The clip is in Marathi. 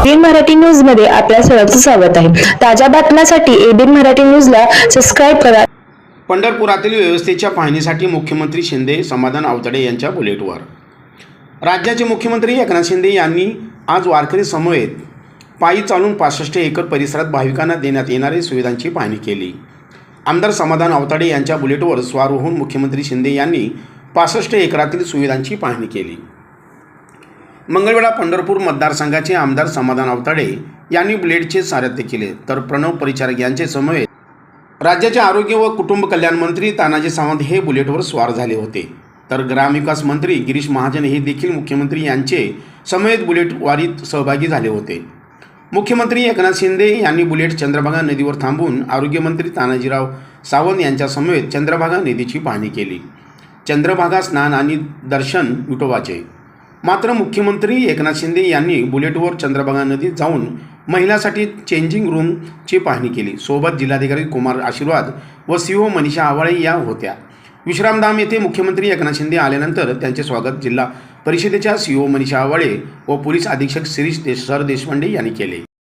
एबीएन मराठी न्यूजमध्ये आपल्या सर्वांचं स्वागत आहे. ताज्या बातम्यांसाठी एबीएन मराठी न्यूजला सबस्क्राईब करा. पंढरपुरातील व्यवस्थेच्या पाहणीसाठी मुख्यमंत्री शिंदे समाधान आवतडे यांच्या बुलेटवर. राज्याचे मुख्यमंत्री एकनाथ शिंदे यांनी आज वारकरी समवेत पायी चालून पासष्ट एकर परिसरात भाविकांना देण्यात येणाऱ्या सुविधांची पाहणी केली. आमदार समाधान आवताडे यांच्या बुलेटवर स्वारोहून होऊन मुख्यमंत्री शिंदे यांनी पासष्ट एकरातील सुविधांची पाहणी केली. मंगळवेळा पंढरपूर मतदारसंघाचे आमदार समाधान अवताडे यांनी बुलेटचे सारथ्य केले. तर प्रणव परिचारक यांचे समवेत राज्याचे आरोग्य व कुटुंब कल्याण मंत्री तानाजी सावंत हे बुलेटवर स्वार झाले होते. तर ग्रामविकास मंत्री गिरीश महाजन हे देखील मुख्यमंत्री यांचे समवेत बुलेट वारीत सहभागी झाले होते. मुख्यमंत्री एकनाथ शिंदे यांनी बुलेट चंद्रभागा नदीवर थांबून आरोग्यमंत्री तानाजीराव सावंत यांच्यासमवेत चंद्रभागा नदीची पाहणी केली. चंद्रभागा स्नान आणि दर्शन विठोबाचे मात्र मुख्यमंत्री एकनाथ शिंदे यांनी बुलेटवर चंद्रभागा नदीत जाऊन महिलांसाठी चेंजिंग रूमची पाहणी केली. सोबत जिल्हाधिकारी कुमार आशीर्वाद व सीओ मनीषा आवाळे या होत्या. विश्रामधाम येथे मुख्यमंत्री एकनाथ शिंदे आल्यानंतर त्यांचे स्वागत जिल्हा परिषदेच्या सीओ मनीषा आवाळे व पोलीस अधीक्षक शिरीष देश सर देशपांडे यांनी केले.